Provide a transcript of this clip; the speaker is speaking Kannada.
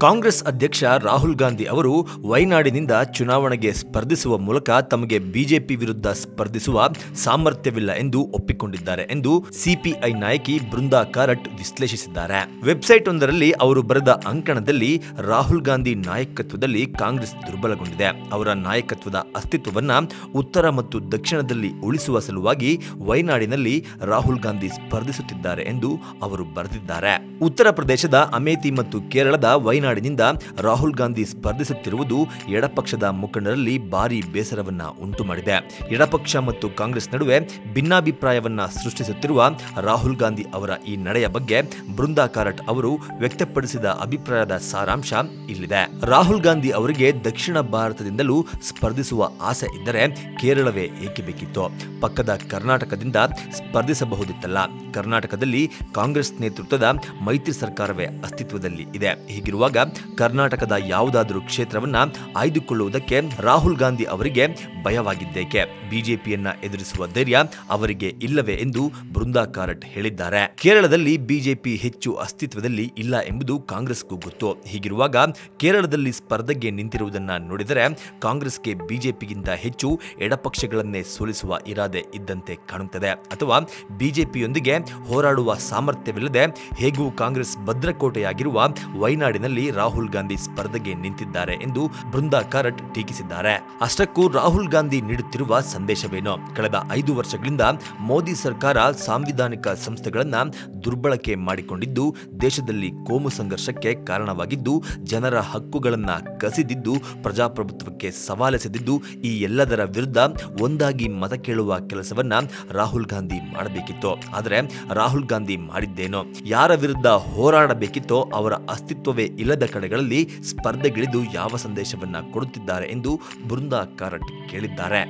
ಕಾಂಗ್ರೆಸ್ ಅಧ್ಯಕ್ಷ ರಾಹುಲ್ ಗಾಂಧಿ ಅವರು ವೈನಾಡಿನಿಂದ ಚುನಾವಣೆಗೆ ಸ್ಪರ್ಧಿಸುವ ಮೂಲಕ ತಮಗೆ ಬಿಜೆಪಿ ವಿರುದ್ಧ ಸ್ಪರ್ಧಿಸುವ ಸಾಮರ್ಥ್ಯವಿಲ್ಲ ಎಂದು ಒಪ್ಪಿಕೊಂಡಿದ್ದಾರೆ ಎಂದು ಸಿಪಿಐ ನಾಯಕಿ ಬೃಂದಾ ಕಾರಟ್ ವಿಶ್ಲೇಷಿಸಿದ್ದಾರೆ. ವೆಬ್ಸೈಟ್ ಒಂದರಲ್ಲಿ ಅವರು ಬರೆದ ಅಂಕಣದಲ್ಲಿ ರಾಹುಲ್ ಗಾಂಧಿ ನಾಯಕತ್ವದಲ್ಲಿ ಕಾಂಗ್ರೆಸ್ ದುರ್ಬಲಗೊಂಡಿದೆ. ಅವರ ನಾಯಕತ್ವದ ಅಸ್ತಿತ್ವವನ್ನ ಉತ್ತರ ಮತ್ತು ದಕ್ಷಿಣದಲ್ಲಿ ಉಳಿಸುವ ಸಲುವಾಗಿ ವೈನಾಡಿನಲ್ಲಿ ರಾಹುಲ್ ಗಾಂಧಿ ಸ್ಪರ್ಧಿಸುತ್ತಿದ್ದಾರೆ ಎಂದು ಅವರು ಬರೆದಿದ್ದಾರೆ. ಉತ್ತರ ಪ್ರದೇಶದ ಅಮೇಥಿ ಮತ್ತು ಕೇರಳದ ವಯನಾಡಿನಿಂದ ರಾಹುಲ್ ಗಾಂಧಿ ಸ್ಪರ್ಧಿಸುತ್ತಿರುವುದು ಎಡಪಕ್ಷದ ಮುಖಂಡರಲ್ಲಿ ಭಾರಿ ಬೇಸರವನ್ನ ಉಂಟು ಮಾಡಿದೆ ಎಡಪಕ್ಷ ಮತ್ತು ಕಾಂಗ್ರೆಸ್ ನಡುವೆ ಭಿನ್ನಾಭಿಪ್ರಾಯವನ್ನ ಸೃಷ್ಟಿಸುತ್ತಿರುವ ರಾಹುಲ್ ಗಾಂಧಿ ಅವರ ಈ ನಡೆಯ ಬಗ್ಗೆ ಬೃಂದಾ ಕಾರಟ್ ಅವರು ವ್ಯಕ್ತಪಡಿಸಿದ ಅಭಿಪ್ರಾಯದ ಸಾರಾಂಶ ಇಲ್ಲಿದೆ. ರಾಹುಲ್ ಗಾಂಧಿ ಅವರಿಗೆ ದಕ್ಷಿಣ ಭಾರತದಿಂದಲೂ ಸ್ಪರ್ಧಿಸುವ ಆಸೆ ಇದ್ದರೆ ಕೇರಳವೇ ಏಕೆ ಬೇಕಿತ್ತು? ಪಕ್ಕದ ಕರ್ನಾಟಕದಿಂದ ಸ್ಪರ್ಧಿಸಬಹುದಿತ್ತಲ್ಲ. ಕರ್ನಾಟಕದಲ್ಲಿ ಕಾಂಗ್ರೆಸ್ ನೇತೃತ್ವದ ಮೈತ್ರಿ ಸರ್ಕಾರವೇ ಅಸ್ತಿತ್ವದಲ್ಲಿ ಇದೆ. ಹೀಗಿರುವಾಗ ಕರ್ನಾಟಕದ ಯಾವುದಾದರೂ ಕ್ಷೇತ್ರವನ್ನ ಆಯ್ದುಕೊಳ್ಳುವುದಕ್ಕೆ ರಾಹುಲ್ ಗಾಂಧಿ ಅವರಿಗೆ ಭಯವಾಗಿದ್ದೇಕೆ? ಬಿಜೆಪಿಯನ್ನ ಎದುರಿಸುವ ಧೈರ್ಯ ಅವರಿಗೆ ಇಲ್ಲವೇ ಎಂದು ಬೃಂದಾ ಕಾರಟ್ ಹೇಳಿದ್ದಾರೆ. ಕೇರಳದಲ್ಲಿ ಬಿಜೆಪಿ ಹೆಚ್ಚು ಅಸ್ತಿತ್ವದಲ್ಲಿ ಇಲ್ಲ ಎಂಬುದು ಕಾಂಗ್ರೆಸ್ಗೂ ಗೊತ್ತು. ಹೀಗಿರುವಾಗ ಕೇರಳದಲ್ಲಿ ಸ್ಪರ್ಧೆಗೆ ನಿಂತಿರುವುದನ್ನ ನೋಡಿದರೆ ಕಾಂಗ್ರೆಸ್ಗೆ ಬಿಜೆಪಿಗಿಂತ ಹೆಚ್ಚು ಎಡಪಕ್ಷಗಳನ್ನೇ ಸೋಲಿಸುವ ಇರಾದೆ ಇದ್ದಂತೆ ಕಾಣುತ್ತದೆ. ಅಥವಾ ಬಿಜೆಪಿಯೊಂದಿಗೆ ಹೋರಾಡುವ ಸಾಮರ್ಥ್ಯವಿಲ್ಲದೆ ಹೇಗೂ ಕಾಂಗ್ರೆಸ್ ಭದ್ರಕೋಟೆಯಾಗಿರುವ ವಯನಾಡಿನಲ್ಲಿ ರಾಹುಲ್ ಗಾಂಧಿ ಸ್ಪರ್ಧೆಗೆ ನಿಂತಿದ್ದಾರೆ ಎಂದು ಬೃಂದಾ ಕಾರಟ್ ಟೀಕಿಸಿದ್ದಾರೆ. ಅಷ್ಟಕ್ಕೂ ರಾಹುಲ್ ಗಾಂಧಿ ನೀಡುತ್ತಿರುವ ಸಂದೇಶವೇನು? ಕಳೆದ ಐದು ವರ್ಷಗಳಿಂದ ಮೋದಿ ಸರ್ಕಾರ ಸಾಂವಿಧಾನಿಕ ಸಂಸ್ಥೆಗಳನ್ನ ದುರ್ಬಳಕೆ ಮಾಡಿಕೊಂಡಿದ್ದು, ದೇಶದಲ್ಲಿ ಕೋಮು ಸಂಘರ್ಷಕ್ಕೆ ಕಾರಣವಾಗಿದ್ದು, ಜನರ ಹಕ್ಕುಗಳನ್ನ ಕಸಿದಿದ್ದು, ಪ್ರಜಾಪ್ರಭುತ್ವಕ್ಕೆ ಸವಾಲೆಸೆದಿದ್ದು ಈ ಎಲ್ಲದರ ವಿರುದ್ಧ ಒಂದಾಗಿ ಮತ ಕೇಳುವ ಕೆಲಸವನ್ನ ರಾಹುಲ್ ಗಾಂಧಿ ಮಾಡಬೇಕಿತ್ತು. ಆದರೆ ರಾಹುಲ್ ಗಾಂಧಿ ಮಾಡಿದ್ದೇನೋ? ಯಾರ ವಿರುದ್ಧ ಹೋರಾಡಬೇಕಿತ್ತೋ ಅವರ ಅಸ್ತಿತ್ವವೇ ಇಲ್ಲದ ಕಡೆಗಳಲ್ಲಿ ಸ್ಪರ್ಧೆಗಿಳಿದು ಯಾವ ಸಂದೇಶವನ್ನ ಕೊಡುತ್ತಿದ್ದಾರೆ ಎಂದು ಬೃಂದಾ ಕಾರಟ್ ಕೇಳಿದ್ದಾರೆ.